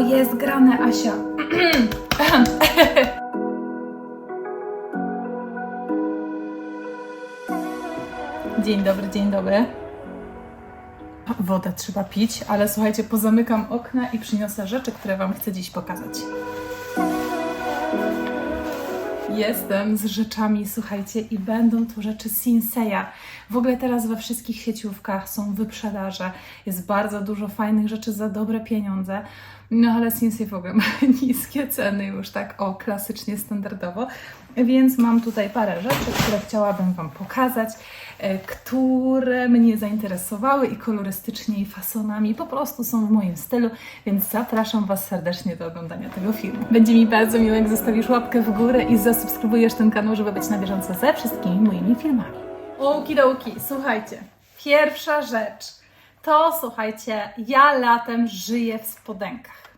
Jest grane, Asia? Dzień dobry, dzień dobry. Wodę trzeba pić, ale słuchajcie, pozamykam okna i przyniosę rzeczy, które Wam chcę dziś pokazać. Jestem z rzeczami, słuchajcie, i będą to rzeczy Sinseya. W ogóle teraz we wszystkich sieciówkach są wyprzedaże, jest bardzo dużo fajnych rzeczy za dobre pieniądze. No ale Sinsei w ogóle ma niskie ceny już tak o klasycznie standardowo, więc mam tutaj parę rzeczy, które chciałabym Wam pokazać, e, które mnie zainteresowały i kolorystycznie i fasonami po prostu są w moim stylu, więc zapraszam Was serdecznie do oglądania tego filmu. Będzie mi bardzo miło, jak zostawisz łapkę w górę i zasubskrybujesz ten kanał, żeby być na bieżąco ze wszystkimi moimi filmami. Okidoki, słuchajcie, pierwsza rzecz to słuchajcie, ja latem żyję w spodenkach.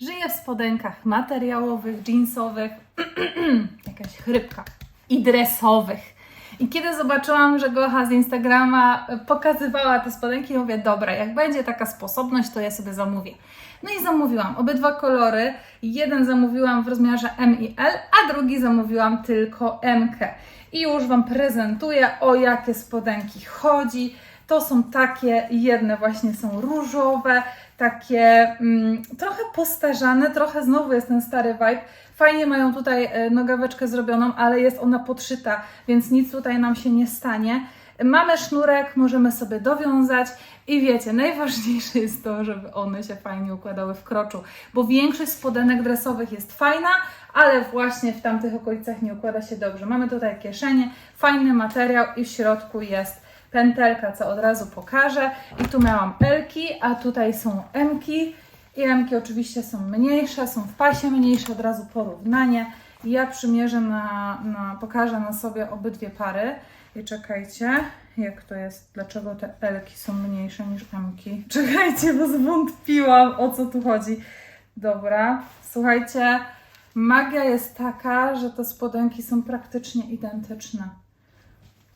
Żyję w spodenkach materiałowych, jeansowych, jakaś chrypka i dresowych. I kiedy zobaczyłam, że Gocha z Instagrama pokazywała te spodenki, mówię, dobra, jak będzie taka sposobność, to ja sobie zamówię. No i zamówiłam obydwa kolory. Jeden zamówiłam w rozmiarze M i L, a drugi zamówiłam tylko M. I już Wam prezentuję, o jakie spodenki chodzi. To są takie, jedne właśnie są różowe, takie mm, trochę postarzane, trochę znowu jest ten stary vibe. Fajnie mają tutaj e, nogaweczkę zrobioną, ale jest ona podszyta, więc nic tutaj nam się nie stanie. Mamy sznurek, możemy sobie dowiązać i wiecie, najważniejsze jest to, żeby one się fajnie układały w kroczu, bo większość spodenek dresowych jest fajna, ale właśnie w tamtych okolicach nie układa się dobrze. Mamy tutaj kieszenie, fajny materiał i w środku jest pętelka, co od razu pokażę. I tu miałam Elki, a tutaj są Mki. I Mki oczywiście są mniejsze, są w pasie mniejsze, od razu porównanie. Ja przymierzę na, na, pokażę na sobie obydwie pary. I czekajcie, jak to jest, dlaczego te Elki są mniejsze niż Mki. Czekajcie, bo zwątpiłam, o co tu chodzi. Dobra, słuchajcie, magia jest taka, że te spodenki są praktycznie identyczne.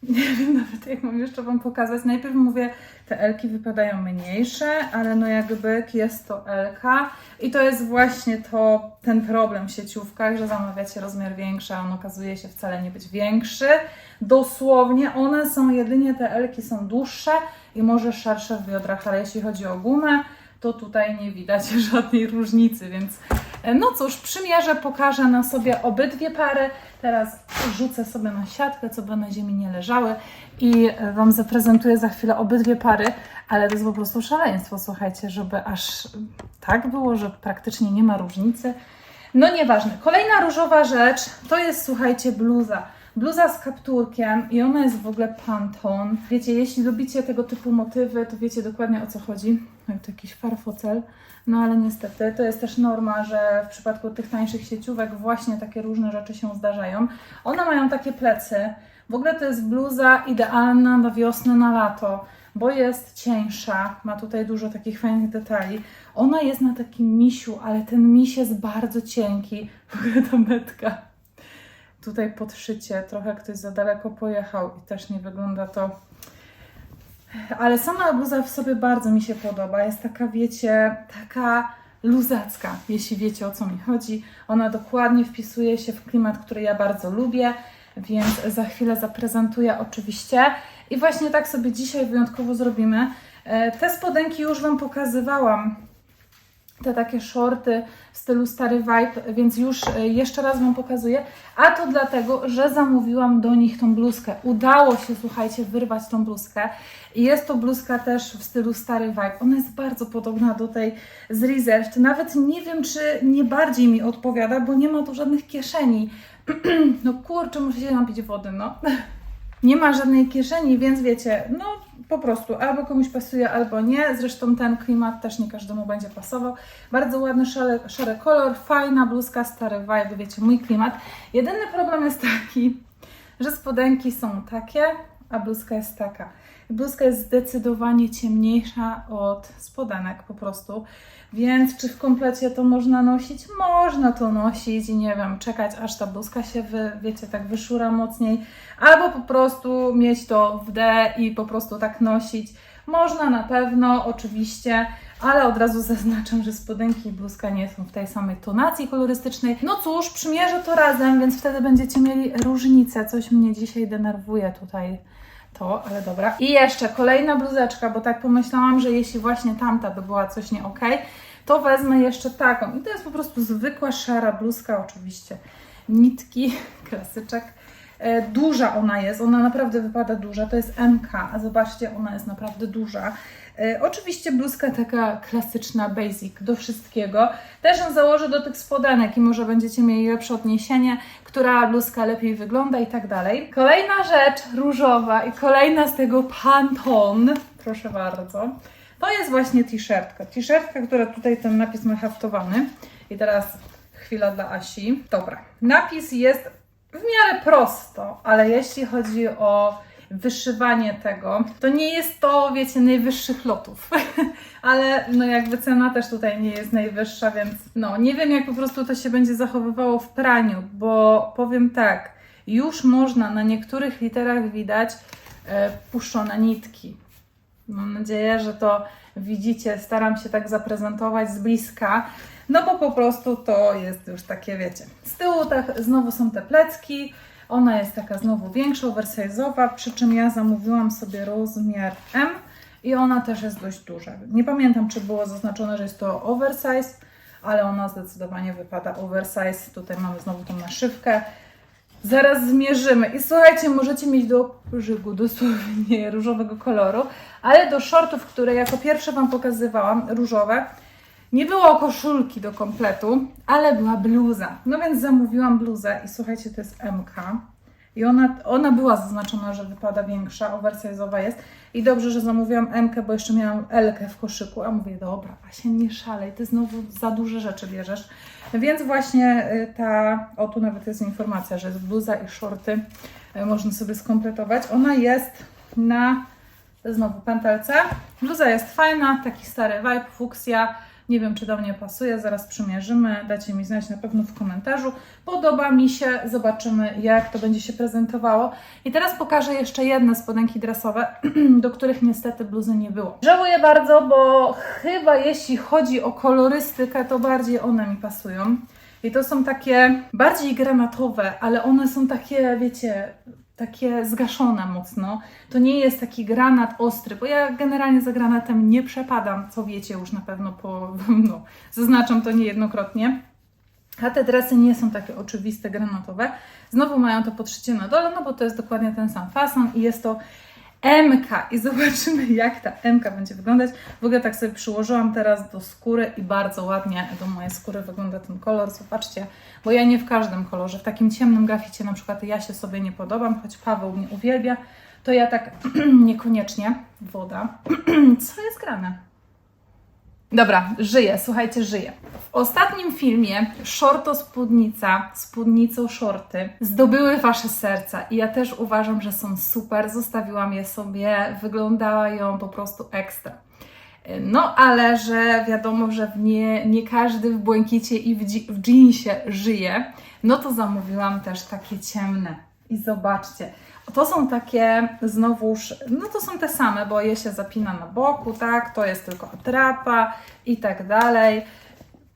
Nie wiem nawet jak mam jeszcze Wam pokazać. Najpierw mówię, te elki wypadają mniejsze, ale no jakby jest to elka i to jest właśnie to, ten problem w sieciówkach, że zamawiacie rozmiar większy, a on okazuje się wcale nie być większy. Dosłownie one są, jedynie te elki są dłuższe i może szersze w biodrach, ale jeśli chodzi o gumę, to tutaj nie widać żadnej różnicy, więc no cóż, przymierzę, pokażę na sobie obydwie pary. Teraz rzucę sobie na siatkę, co by na ziemi nie leżały i e, Wam zaprezentuję za chwilę obydwie pary, ale to jest po prostu szaleństwo, słuchajcie, żeby aż tak było, że praktycznie nie ma różnicy. No nieważne. Kolejna różowa rzecz to jest, słuchajcie, bluza. Bluza z kapturkiem i ona jest w ogóle panton. Wiecie, jeśli lubicie tego typu motywy, to wiecie dokładnie o co chodzi. Jak to jakiś farfocel. No ale niestety to jest też norma, że w przypadku tych tańszych sieciówek właśnie takie różne rzeczy się zdarzają. One mają takie plecy. W ogóle to jest bluza idealna na wiosnę, na lato, bo jest cieńsza, ma tutaj dużo takich fajnych detali. Ona jest na takim misiu, ale ten miś jest bardzo cienki. W ogóle ta metka tutaj podszycie, trochę ktoś za daleko pojechał i też nie wygląda to. Ale sama bluza w sobie bardzo mi się podoba. Jest taka, wiecie, taka luzacka, jeśli wiecie o co mi chodzi. Ona dokładnie wpisuje się w klimat, który ja bardzo lubię, więc za chwilę zaprezentuję oczywiście. I właśnie tak sobie dzisiaj wyjątkowo zrobimy. E, te spodenki już Wam pokazywałam te takie shorty w stylu stary vibe, więc już e, jeszcze raz Wam pokazuję. A to dlatego, że zamówiłam do nich tą bluzkę. Udało się, słuchajcie, wyrwać tą bluzkę. Jest to bluzka też w stylu stary vibe. Ona jest bardzo podobna do tej z Reserved. Nawet nie wiem, czy nie bardziej mi odpowiada, bo nie ma tu żadnych kieszeni. no kurczę, muszę się napić wody, no. nie ma żadnej kieszeni, więc wiecie, no po prostu albo komuś pasuje, albo nie. Zresztą ten klimat też nie każdemu będzie pasował. Bardzo ładny szary, szary kolor, fajna bluzka, stary vibe, wiecie, mój klimat. Jedyny problem jest taki, że spodenki są takie, a bluzka jest taka. Bluzka jest zdecydowanie ciemniejsza od spodenek po prostu. Więc czy w komplecie to można nosić? Można to nosić i nie wiem, czekać aż ta bluzka się, wy, wiecie, tak wyszura mocniej, albo po prostu mieć to w D i po prostu tak nosić. Można na pewno, oczywiście, ale od razu zaznaczam, że spodenki i bluzka nie są w tej samej tonacji kolorystycznej. No cóż, przymierzę to razem, więc wtedy będziecie mieli różnicę. Coś mnie dzisiaj denerwuje tutaj to, ale dobra. I jeszcze kolejna bluzeczka, bo tak pomyślałam, że jeśli właśnie tamta by była coś nie ok, to wezmę jeszcze taką. I to jest po prostu zwykła szara bluzka, oczywiście. Nitki, klasyczek. E, Duża ona jest, ona naprawdę wypada duża, to jest MK, a zobaczcie, ona jest naprawdę duża. E, oczywiście bluzka taka klasyczna, basic, do wszystkiego. Też ją założę do tych spodenek i może będziecie mieli lepsze odniesienie, która bluzka lepiej wygląda i tak dalej. Kolejna rzecz różowa i kolejna z tego Pantone, proszę bardzo. To jest właśnie t-shirtka. T-shirtka, która tutaj ten napis ma haftowany. I teraz chwila dla Asi. Dobra, napis jest w miarę prosto, ale jeśli chodzi o wyszywanie tego, to nie jest to, wiecie, najwyższych lotów. ale no jakby cena też tutaj nie jest najwyższa, więc no nie wiem jak po prostu to się będzie zachowywało w praniu, bo powiem tak, już można na niektórych literach widać e, puszczone nitki. Mam nadzieję, że to widzicie. Staram się tak zaprezentować z bliska, no bo po prostu to jest już takie, wiecie. Z tyłu tak znowu są te plecki. Ona jest taka znowu większa, oversize'owa, przy czym ja zamówiłam sobie rozmiar M i ona też jest dość duża. Nie pamiętam, czy było zaznaczone, że jest to oversize, ale ona zdecydowanie wypada oversize. Tutaj mamy znowu tą naszywkę. Zaraz zmierzymy. I słuchajcie, możecie mieć do żygu dosłownie różowego koloru, ale do shortów, które jako pierwsze Wam pokazywałam, różowe, nie było koszulki do kompletu, ale była bluza. No więc zamówiłam bluzę i słuchajcie, to jest MK. I ona, ona była zaznaczona, że wypada większa, oversize'owa jest. I dobrze, że zamówiłam MK, bo jeszcze miałam L w koszyku. A mówię, dobra, Asia, nie szalej, ty znowu za duże rzeczy bierzesz. Więc właśnie y, ta, o tu nawet jest informacja, że jest bluza i shorty, y, można sobie skompletować. Ona jest na, znowu pętelce. Bluza jest fajna, taki stary vibe, fuksja. Nie wiem, czy do mnie pasuje, zaraz przymierzymy. Dajcie mi znać na pewno w komentarzu. Podoba mi się, zobaczymy jak to będzie się prezentowało. I teraz pokażę jeszcze jedne spodenki dresowe, do których niestety bluzy nie było. Żałuję bardzo, bo chyba jeśli chodzi o kolorystykę, to bardziej one mi pasują. I to są takie bardziej granatowe, ale one są takie, wiecie, takie zgaszone mocno. To nie jest taki granat ostry, bo ja generalnie za granatem nie przepadam, co wiecie już na pewno po, no, zaznaczam to niejednokrotnie. A te dresy nie są takie oczywiste, granatowe. Znowu mają to podszycie na dole, no bo to jest dokładnie ten sam fason i jest to MK i zobaczymy jak ta MK będzie wyglądać. W ogóle tak sobie przyłożyłam teraz do skóry i bardzo ładnie do mojej skóry wygląda ten kolor. Zobaczcie, bo ja nie w każdym kolorze, w takim ciemnym graficie na przykład ja się sobie nie podobam, choć Paweł mnie uwielbia, to ja tak niekoniecznie. Woda. Co jest grane? Dobra, żyję, słuchajcie, żyję. W ostatnim filmie shorto spódnica, spódnico shorty zdobyły Wasze serca i ja też uważam, że są super. Zostawiłam je sobie, wyglądają po prostu ekstra. No, ale że wiadomo, że nie, nie każdy w błękicie i w, w jeansie żyje, no to zamówiłam też takie ciemne. I zobaczcie, to są takie znowuż, no to są te same, bo je się zapina na boku, tak, to jest tylko atrapa i tak dalej.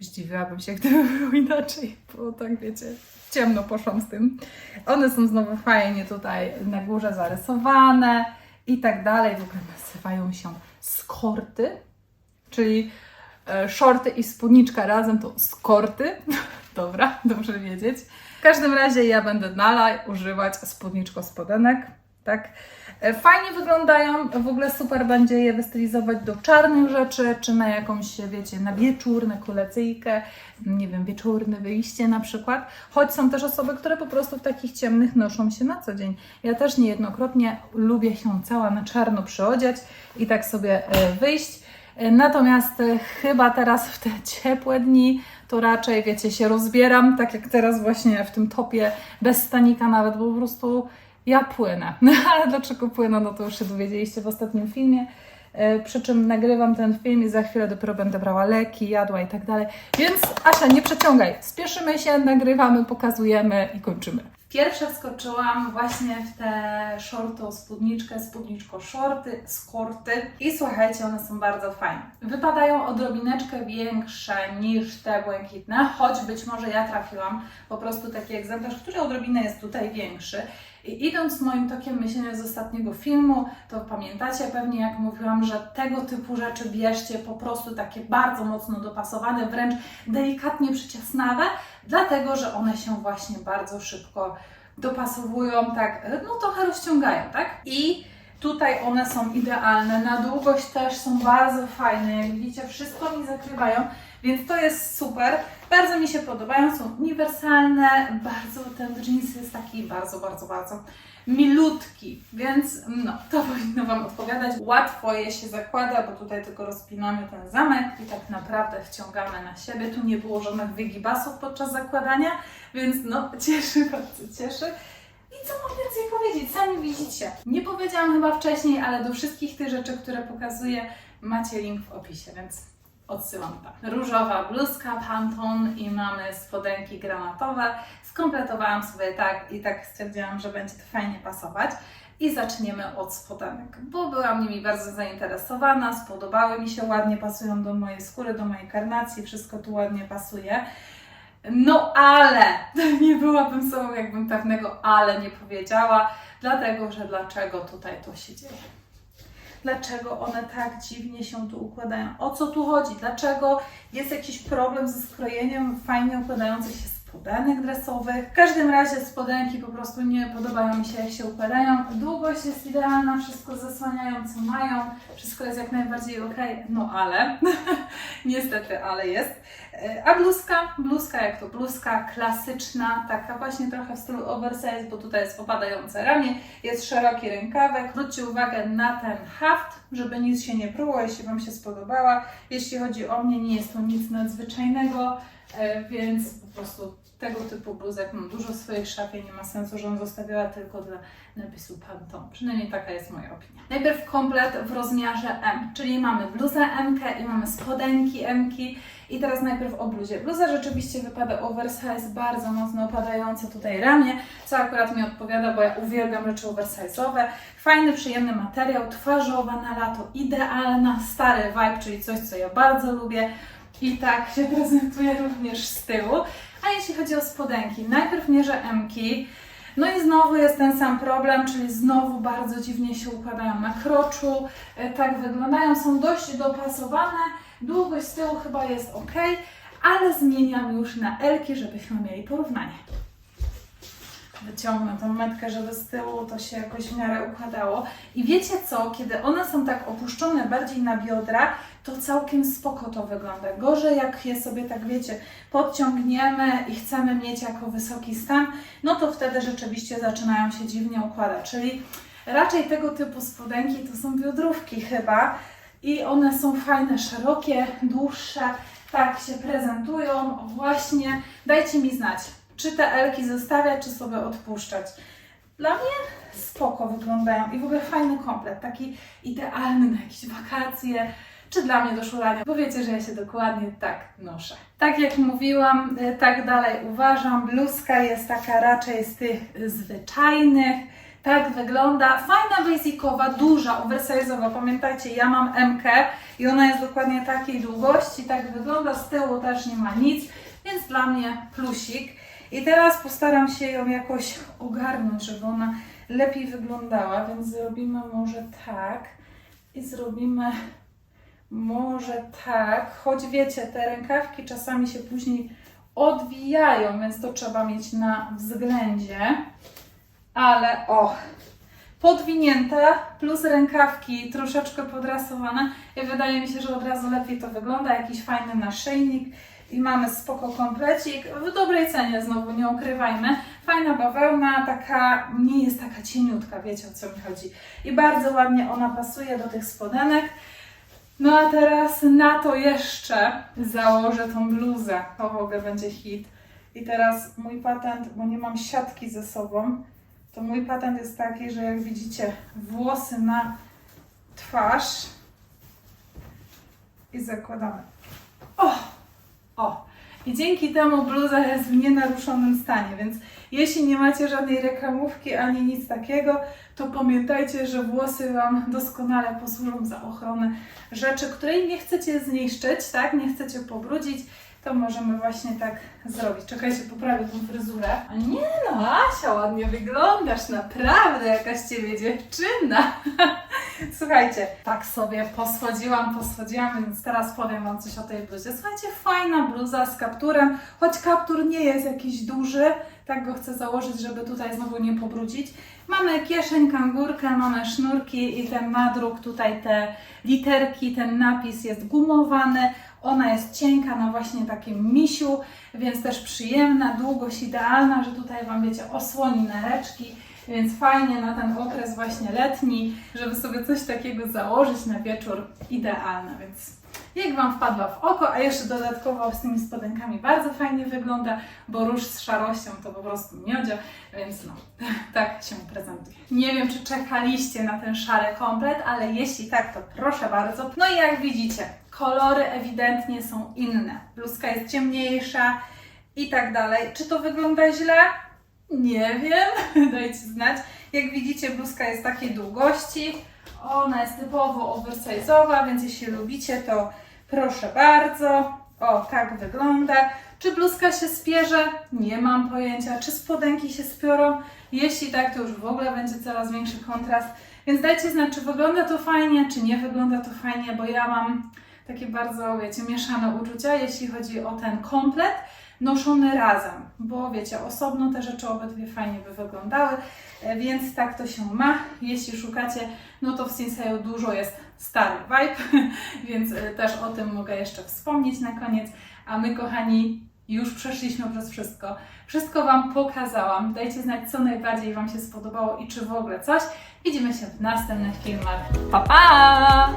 Zdziwiłabym się, gdyby było inaczej, bo tak wiecie, ciemno poszłam z tym. One są znowu fajnie tutaj na górze zarysowane i tak dalej. W ogóle nazywają się skorty, czyli shorty i spódniczka razem to skorty. Dobra, dobrze wiedzieć. W każdym razie ja będę dalej używać spódniczko spodenek, tak? E, Fajnie wyglądają, w ogóle super będzie je wystylizować do czarnych rzeczy, czy na jakąś, wiecie, na wieczór, na kolacyjkę, nie wiem, wieczorne wyjście na przykład. Choć są też osoby, które po prostu w takich ciemnych noszą się na co dzień. Ja też niejednokrotnie lubię się cała na czarno przyodziać i tak sobie e, wyjść. Natomiast e, chyba teraz w te ciepłe dni to raczej, wiecie, się rozbieram, tak jak teraz właśnie w tym topie, bez stanika nawet, bo po prostu ja płynę. Ale dlaczego płynę, no to już się dowiedzieliście w ostatnim filmie. E, Przy czym nagrywam ten film i za chwilę dopiero będę brała leki, jadła i tak dalej. Więc Asia, nie przeciągaj. Spieszymy się, nagrywamy, pokazujemy i kończymy. Pierwsze wskoczyłam właśnie w te shorto spódniczkę, spódniczko shorty, skorty i słuchajcie, one są bardzo fajne. Wypadają odrobineczkę większe niż te błękitne, choć być może ja trafiłam po prostu taki egzemplarz, który odrobinę jest tutaj większy. I idąc moim tokiem myślenia z ostatniego filmu, to pamiętacie pewnie, jak mówiłam, że tego typu rzeczy bierzcie po prostu takie bardzo mocno dopasowane, wręcz delikatnie przyciasnawe, dlatego że one się właśnie bardzo szybko dopasowują, tak, no trochę rozciągają, tak? I tutaj one są idealne, na długość też są bardzo fajne, jak widzicie, wszystko mi zakrywają, więc to jest super. Bardzo mi się podobają, są uniwersalne, bardzo ten jeans jest taki bardzo, bardzo, bardzo milutki, więc no, to powinno Wam odpowiadać. Łatwo je się zakłada, bo tutaj tylko rozpinamy ten zamek i tak naprawdę wciągamy na siebie. Tu nie było żadnych wygibasów podczas zakładania, więc no cieszy, bardzo cieszy. I co mam więcej powiedzieć? Sami widzicie. Nie powiedziałam chyba wcześniej, ale do wszystkich tych rzeczy, które pokazuję, macie link w opisie, więc odsyłam tam. Różowa bluzka Pantone i mamy spodenki granatowe. Skompletowałam sobie tak i tak stwierdziłam, że będzie to fajnie pasować. I zaczniemy od spodenek, bo byłam nimi bardzo zainteresowana, spodobały mi się, ładnie pasują do mojej skóry, do mojej karnacji, wszystko tu ładnie pasuje. No ale nie byłabym sobą, jakbym pewnego ale nie powiedziała, dlatego że dlaczego tutaj to się dzieje? Dlaczego one tak dziwnie się tu układają? O co tu chodzi? Dlaczego jest jakiś problem ze skrojeniem fajnie układających się spodenek dresowych? W każdym razie spodenki po prostu nie podobają mi się, jak się układają. Długość jest idealna, wszystko zasłaniają, co mają, wszystko jest jak najbardziej ok, no ale, niestety, ale jest. E, A bluzka, bluzka jak to bluzka klasyczna, taka właśnie trochę w stylu oversize, bo tutaj jest opadające ramię, jest szeroki rękawek. Zwróćcie uwagę na ten haft, żeby nic się nie pruło, jeśli Wam się spodobała. Jeśli chodzi o mnie, nie jest to nic nadzwyczajnego, e, więc po prostu tego typu bluzek mam dużo w swojej szafie, nie ma sensu, żebym zostawiała tylko dla napisu Pantone. Przynajmniej taka jest moja opinia. Najpierw komplet w rozmiarze M, czyli mamy bluzę M i mamy spodenki M. -ki. I teraz najpierw o bluzie. Bluza rzeczywiście wypada oversize, bardzo mocno opadające tutaj ramię, co akurat mi odpowiada, bo ja uwielbiam rzeczy oversize'owe. Fajny, przyjemny materiał, twarzowa na lato, idealna, stary vibe, czyli coś, co ja bardzo lubię. I tak się prezentuje również z tyłu. A jeśli chodzi o spodenki, najpierw mierzę M-ki. No i znowu jest ten sam problem, czyli znowu bardzo dziwnie się układają na kroczu. E, Tak wyglądają, są dość dopasowane. Długość z tyłu chyba jest ok, ale zmieniam już na Elki, żebyśmy mieli porównanie. Wyciągnę tą metkę, żeby z tyłu to się jakoś w miarę układało. I wiecie co, kiedy one są tak opuszczone bardziej na biodra, to całkiem spoko to wygląda. Gorzej jak je sobie tak wiecie, podciągniemy i chcemy mieć jako wysoki stan, no to wtedy rzeczywiście zaczynają się dziwnie układać. Czyli raczej tego typu spodenki to są biodrówki chyba i one są fajne, szerokie, dłuższe, tak się prezentują. Właśnie, dajcie mi znać, czy te elki zostawiać, czy sobie odpuszczać. Dla mnie spoko wyglądają i w ogóle fajny komplet, taki idealny na jakieś wakacje, czy dla mnie do szurania, bo wiecie, że ja się dokładnie tak noszę. Tak jak mówiłam, y, tak dalej uważam, bluzka jest taka raczej z tych zwyczajnych, tak wygląda. Fajna, basicowa, duża, oversize'owa. Pamiętajcie, ja mam MK i ona jest dokładnie takiej długości, tak wygląda. Z tyłu też nie ma nic, więc dla mnie plusik. I teraz postaram się ją jakoś ogarnąć, żeby ona lepiej wyglądała, więc zrobimy może tak i zrobimy może tak, choć wiecie, te rękawki czasami się później odwijają, więc to trzeba mieć na względzie. Ale o, podwinięte plus rękawki troszeczkę podrasowane i wydaje mi się, że od razu lepiej to wygląda. Jakiś fajny naszyjnik i mamy spoko komplecik w dobrej cenie znowu, nie ukrywajmy. Fajna bawełna, taka nie jest taka cieniutka, wiecie o co mi chodzi. I bardzo ładnie ona pasuje do tych spodenek. No a teraz na to jeszcze założę tą bluzę. To w ogóle będzie hit. I teraz mój patent, bo nie mam siatki ze sobą, to mój patent jest taki, że jak widzicie włosy na twarz i zakładamy. O! O! i dzięki temu bluza jest w nienaruszonym stanie, więc jeśli nie macie żadnej reklamówki ani nic takiego, to pamiętajcie, że włosy Wam doskonale posłużą za ochronę rzeczy, której nie chcecie zniszczyć, tak? Nie chcecie pobrudzić, to możemy właśnie tak zrobić. Czekajcie, poprawię tą fryzurę. A nie no, Asia, ładnie wyglądasz, naprawdę jakaś Ciebie dziewczyna. Słuchajcie, tak sobie posłodziłam, posłodziłam, więc teraz powiem Wam coś o tej bluzie. Słuchajcie, fajna bluza z kapturem, choć kaptur nie jest jakiś duży, tak go chcę założyć, żeby tutaj znowu nie pobrudzić. Mamy kieszeń, kangurkę, mamy sznurki i ten nadruk, tutaj te literki, ten napis jest gumowany. Ona jest cienka na właśnie takim misiu, więc też przyjemna, długość idealna, że tutaj Wam wiecie osłoni nereczki, więc fajnie na ten okres właśnie letni, żeby sobie coś takiego założyć na wieczór, idealna, więc jak Wam wpadła w oko, a jeszcze dodatkowo z tymi spodenkami bardzo fajnie wygląda, bo róż z szarością to po prostu miodzio, więc no, tak się prezentuje. Nie wiem, czy czekaliście na ten szary komplet, ale jeśli tak, to proszę bardzo. No i jak widzicie, kolory ewidentnie są inne. Bluzka jest ciemniejsza i tak dalej. Czy to wygląda źle? Nie wiem, dajcie znać. Jak widzicie, bluzka jest takiej długości. Ona jest typowo oversize'owa, więc jeśli lubicie, to proszę bardzo. O, tak wygląda. Czy bluzka się spierze? Nie mam pojęcia. Czy spodenki się spiorą? Jeśli tak, to już w ogóle będzie coraz większy kontrast. Więc dajcie znać, czy wygląda to fajnie, czy nie wygląda to fajnie, bo ja mam takie bardzo, wiecie, mieszane uczucia, jeśli chodzi o ten komplet noszony razem, bo wiecie, osobno te rzeczy obydwie fajnie by wyglądały, e, więc tak to się ma. Jeśli szukacie, no to w Sinseju dużo jest stary vibe, więc e, też o tym mogę jeszcze wspomnieć na koniec. A my, kochani, już przeszliśmy przez wszystko. Wszystko Wam pokazałam. Dajcie znać, co najbardziej Wam się spodobało i czy w ogóle coś. Widzimy się w następnych filmach. Pa, pa!